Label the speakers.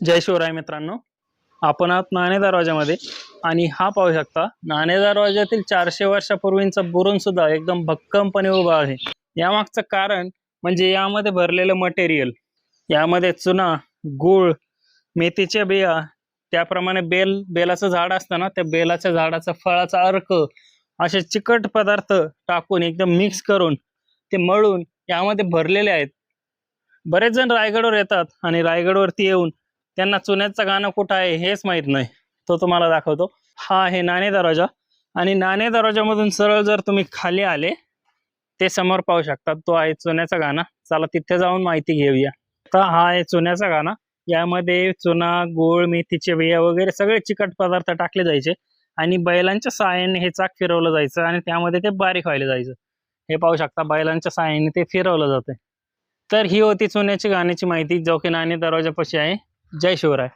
Speaker 1: जय शिवराय मित्रांनो. आपण आहात नाणे दरवाजामध्ये आणि हा पाहू शकता नाणे दरवाजातील चारशे वर्षापूर्वींचा बुरून सुद्धा एकदम भक्कमपणे उभा आहे. यामागचं कारण म्हणजे यामध्ये भरलेलं मटेरियल यामध्ये चुना गूळ मेथीच्या बिया त्याप्रमाणे बेल बेलाचं झाड असतं ना त्या बेलाच्या झाडाचा फळाचा अर्क असे चिकट पदार्थ टाकून एकदम मिक्स करून ते मळून यामध्ये भरलेले आहेत. बरेच जण रायगडवर येतात आणि रायगडवरती येऊन त्यांना चुन्याचं गाणं कुठं आहे हेच माहीत नाही. तो तुम्हाला दाखवतो. हा आहे नाणे दरवाजा. आणि नाणे दरवाजामधून सरळ जर तुम्ही खाली आले ते समोर पाहू शकतात तो आहे चुन्याचा गाणं. चला तिथे जाऊन माहिती घेऊया. तर हा आहे चुन्याचा गाणं. यामध्ये चुना गोळ मेथीचे बिया वगैरे सगळे चिकट पदार्थ टाकले जायचे. आणि बैलांच्या साह्याने हे चाक फिरवलं जायचं आणि त्यामध्ये ते बारीक व्हायला जायचं. हे पाहू शकता बैलांच्या साहाय्याने ते फिरवलं जाते तर ही होती चुन्याची गाण्याची माहिती जो की नाणे दरवाजापाशी आहे. जय शिवराय.